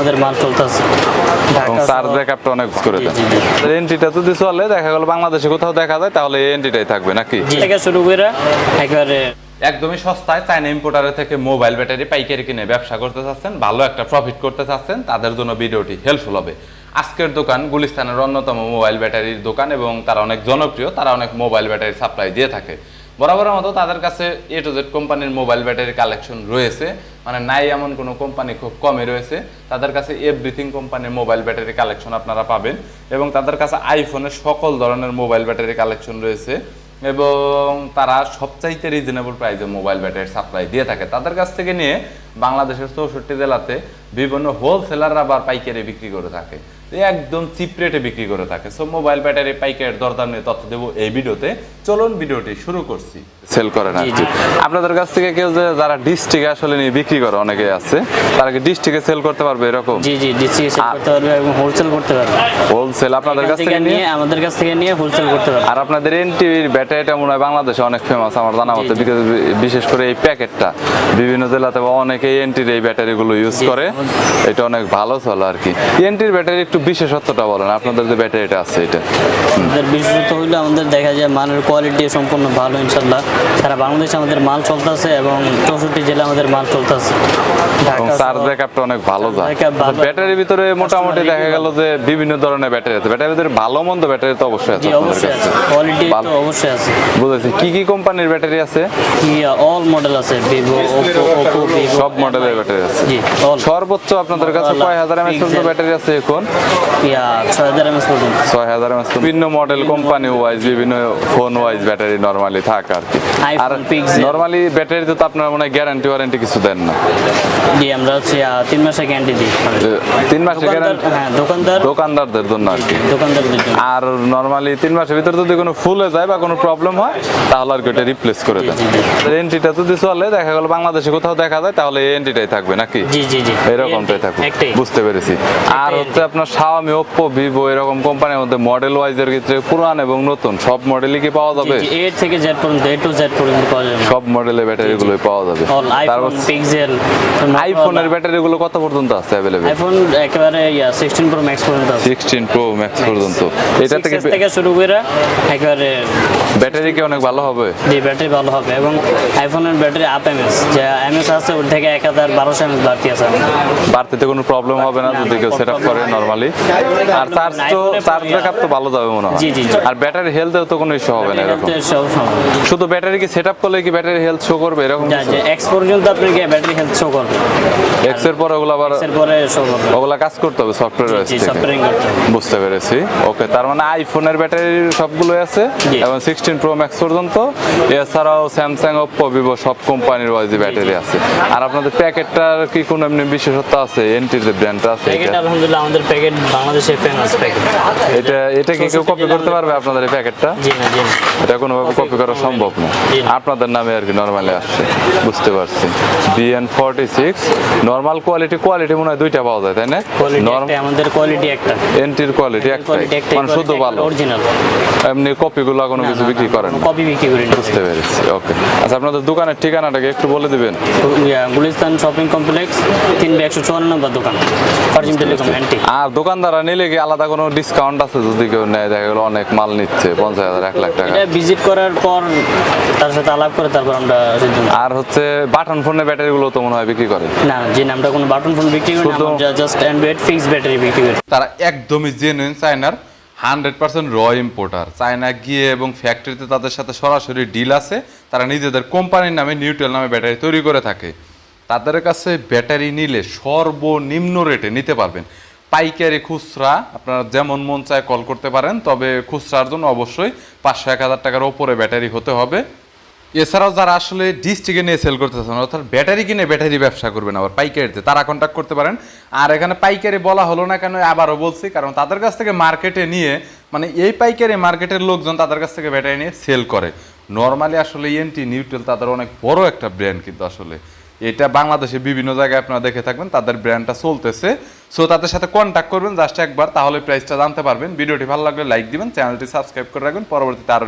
আমাদের চলতেছে। চার্জ ব্যাকআপটা অনেক করে দেন জি, জি। এন্ট্রিটা যদি চলে দেখা গেল বাংলাদেশে কোথাও দেখা যায় তাহলে এই এন্ট্রিটাই থাকবে নাকি? থেকে শুরু করে একেবারে একদমই সস্তায় চায়না ইম্পোর্টারের থেকে মোবাইল ব্যাটারি পাইকারি কিনে ব্যবসা করতে চাচ্ছেন ভালো একটা প্রফিট করতে চাচ্ছেন তাদের জন্য ভিডিওটি হেল্পফুল হবে। আজকের দোকান গুলিস্তানের অন্যতম মোবাইল ব্যাটারির দোকান এবং তারা অনেক জনপ্রিয় তারা অনেক মোবাইল ব্যাটারি সাপ্লাই দিয়ে থাকে। বরাবরের মতো তাদের কাছে এ টু জেড কোম্পানির মোবাইল ব্যাটারি কালেকশন রয়েছে। মানে নাই এমন কোনো কোম্পানি খুব কমে রয়েছে। তাদের কাছে এভরিথিং কোম্পানির মোবাইল ব্যাটারি কালেকশন আপনারা পাবেন। এবং তাদের কাছে আইফোনের সকল ধরনের মোবাইল ব্যাটারি কালেকশন রয়েছে। এবং তারা সবচাইতে রিজনেবল প্রাইসে মোবাইল ব্যাটারি সাপ্লাই দিয়ে থাকে। তাদের কাছ থেকে নিয়ে বাংলাদেশের চৌষট্টি জেলাতে বিভিন্ন হোলসেলাররা আবার পাইকারি বিক্রি করে থাকে। একদম চিপ রেটে বিক্রি করে থাকে। সো মোবাইল ব্যাটারি পাইকারের দরদাম নিয়ে তথ্য দেবো এই ভিডিওতে। চলুন ভিডিওটি শুরু করছি। সেল করেন আর আপনাদের কাছ থেকে কেউ যে যারা ডিস্ট্রিক্টে আসলে নিয়ে বিক্রি করে অনেকে আছে তারা কি ডিস্ট্রিক্টে সেল করতে পারবে এরকম? জি জি ডিসি সেল করতে পারবে এবং হোলসেল করতে পারবে। হোলসেল আপনাদের কাছ থেকে নিয়ে? নিয়ে আমাদের কাছ থেকে নিয়ে হোলসেল করতে পারবে। আর আপনাদের এনটিভির ব্যাটারিটা মনে হয় বাংলাদেশে অনেক ফেমাস আমার জানা মতে। বিশেষ করে এই প্যাকেটটা। বিভিন্ন জেলাতে অনেকেই এনটির এই ব্যাটারিগুলো ইউজ করে। এটা অনেক ভালো চলে আর কি। এনটির ব্যাটারি একটু বিশেষত্বটা বলেন আপনাদের যে ব্যাটারিটা আছে এটা। আমাদের বিশেষত হইলে আমাদের দেখা যায় মালের কোয়ালিটি সম্পূর্ণ ভালো ইনশাল্লাহ সারা বাংলাদেশে আমাদের মাল চলতেছে এবং চৌষট্টি জেলা আমাদের মাল চলতেছে। চার্জ ব্যাকআপটা অনেক ভালো যায়। ব্যাটারির ভিতরে মোটামুটি দেখা গেল যে বিভিন্ন ধরনের ব্যাটারি আছে। ব্যাটারির ভিতরে ভালো মন্দ ব্যাটারি তো অবশ্যই আছে অবশ্যই কোয়ালিটি তো। অবশ্যই আছে। বুঝেছি কি কি কোম্পানির ব্যাটারি আছে? অল মডেল আছে ভিভো ওপো ওপো ভিভো সব মডেলের ব্যাটারি আছে। জি সর্বোচ্চ আপনাদের কাছে কয় হাজার এমএস পর্যন্ত ব্যাটারি আছে এখন? ইয়া ছয় হাজার এমএস পর্যন্ত। ছয় হাজার এমএস বিভিন্ন মডেল কোম্পানি ওয়াইজ বিভিন্ন ফোন ওয়াইজ ব্যাটারি নর্মালি থাকে আর কি। আর। নর্মালি ব্যাটারিতে তো আপনার মনে হয় গ্যারান্টি ওয়ারেন্টি কিছু দেন না। জি আমরা হচ্ছে আহ, তিন মাসের গ্যারান্টি দিই। যে তিন মাসের গ্যারান্টি হ্যাঁ দোকানদার। দোকানদারদের জন্য আর কি। দোকানদারদের জন্য। আর নর্মালি তিন মাসের ভিতরে যদি কোনো ফুলে যায় বা কোনো প্রবলেম হয় তাহলে আর ওটা রিপ্লেস করে দেন। এন্ট্রিটা যদি চলে দেখা গেল বাংলাদেশে কোথাও দেখা যায় তাহলে এই এন্ট্রিটাই থাকবে নাকি? জি জি জি। এরকমটাই থাকবে। বুঝতে পেরেছি। আর হচ্ছে আপনার Xiaomi Oppo Vivo এরকম কোম্পানির মধ্যে মডেল ওয়াইজ এর ক্ষেত্রে পুরান এবং নতুন সব মডেলই কি পাওয়া যাবে? এ থেকে জেড পর্যন্ত এ টু জেড পর্যন্ত পাওয়া যাবে। সব মডেলের ব্যাটারি গুলো পাওয়া যাবে। আইফোন পিক্সেল আইফোনের ব্যাটারি গুলো কত পর্যন্ত আছে অ্যাভেলেবেল আইফোন একেবারে ইয়া সিক্সটিন প্রো ম্যাক্স পর্যন্ত আছে। সিক্সটিন প্রো ম্যাক্স পর্যন্ত। এটা থেকে থেকে শুরু করে একেবারে ব্যাটারি কি অনেক ভালো হবে? জি ব্যাটারি ভালো হবে এবং আইফোনের ব্যাটারি আপ এমএস যে এমএস আছে ওর থেকে এক হাজার বারোশো এমএস বাড়তি আছে। বাড়তিতে কোনো প্রবলেম হবে না যদি কেউ সেট আপ করে নর্মালি আর চার্জ তো চার্জ ব্যাকআপ তো ভালো যাবে মনে হয়। জি, জি। আর ব্যাটারি হেলথেও তো কোনো ইস্যু হবে না এরকম। শুধু ব্যাটারি কি সেট আপ করলে কি ব্যাটারি হেলথ শো করবে এরকম এক্স পর্যন্ত আপনি কি ব্যাটারি হেলথ শো করবে এক্সের পরে ওগুলো আবার এর পরে শো করবে ওগুলা কাজ করতে হবে সফটওয়্যার সফটওয়্যারিং বুঝতে পেরেছি। ওকে তার মানে আইফোনের ব্যাটারি সবগুলো আছে। এবং সিক্সটিন প্রো ম্যাক্স পর্যন্ত। এছাড়াও স্যামসাং ওপ্পো ভিভো সব কোম্পানির ওয়াইজ ব্যাটারি আছে। আর আপনাদের প্যাকেটটার কি কোনো এমনি বিশেষত্ব আছে? এনটির যে ব্র্যান্ডটা আছে এটা? আলহামদুলিল্লাহ আমাদের প্যাকেট বাংলাদেশে ফেমাস প্যাকেট। এটা এটা কি কেউ কপি করতে পারবে আপনাদের এই প্যাকেটটা? জি না জি এটা কোনোভাবে কপি করা সম্ভব না। আপনাদের নামে আর কি নর্মালি আসছে। বুঝতে পারছি। BN forty six normal quality quality মনে হয় দুইটা পাওয়া যায় তাই না? আমাদের কোয়ালিটি একটা। এনটির কোয়ালিটি একটা। মানে শুদ্ধ ভালো। অরিজিনাল এমনি কপিগুলো কোনো কিছু বিক্রি করেন কপি বিক্রি করি বুঝতে পেরেছি ওকে আচ্ছা আপনাদের দোকানের ঠিকানাটাকে একটু বলে দিবেন। গুলিস্তান শপিং কমপ্লেক্স তিন বে একশো চুয়ান্ন নম্বর দোকান ফার্জিম টেলিকম অ্যান্টি। আর দোকানদাররা নিলে কি আলাদা কোনো ডিসকাউন্ট আছে যদি কেউ নেয়? দেখা গেলো অনেক মাল নিচ্ছে পঞ্চাশ হাজার এক লাখ টাকা। এটা ভিজিট করার পর তার সাথে আলাপ করে তারপর আমরা আর হচ্ছে বাটন ফোনের ব্যাটারিগুলো তো মনে হয় বিক্রি করে। না যে নামটা কোনো বাটন ফোন বিক্রি করি না আমরা জাস্ট অ্যান্ড্রয়েড ফিক্স ব্যাটারি বিক্রি করে। তারা একদমই জেনুইন চায়নার hundred percent raw importer China গিয়ে এবং ফ্যাক্টরিতে তাদের সাথে সরাসরি ডিল আছে, তারা নিজেদের কোম্পানির নামে নিউট্রেল নামে ব্যাটারি তৈরি করে থাকে। তাদের কাছে ব্যাটারি নিলে সর্বনিম্ন রেটে নিতে পারবেন। পাইকারি খুচরা, আপনারা যেমন মন চায় কল করতে পারেন, তবে খুচরার জন্য অবশ্যই পাঁচশো এক হাজার টাকার ওপরে ব্যাটারি হতে হবে। এছাড়াও যারা আসলে ডিস্ট্রিক্টে নিয়ে সেল করতেছেন, অর্থাৎ ব্যাটারি কিনে ব্যাটারি ব্যবসা করবেন আবার, পাইকারিতে, তারা কন্ট্যাক্ট করতে পারেন। আর এখানে পাইকারি বলা হলো না কেন, আবারও বলছি, কারণ তাদের কাছ থেকে মার্কেটে নিয়ে মানে এই পাইকারি মার্কেটের লোকজন তাদের কাছ থেকে ব্যাটারি নিয়ে সেল করে। নর্মালি আসলে ইএনটি নিউট্রেল তাদের অনেক বড় একটা ব্র্যান্ড কিন্তু আসলে। এটা বাংলাদেশে বিভিন্ন জায়গায় আপনারা দেখে থাকবেন, তাদের ব্র্যান্ডটা চলতেছে। সো তাদের সাথে কন্ট্যাক্ট করবেন জাস্ট একবার, তাহলে প্রাইসটা জানতে পারবেন। ভিডিওটি ভালো লাগলে লাইক দিবেন চ্যানেলটি সাবস্ক্রাইব করে রাখবেন। পরবর্তীতে আরও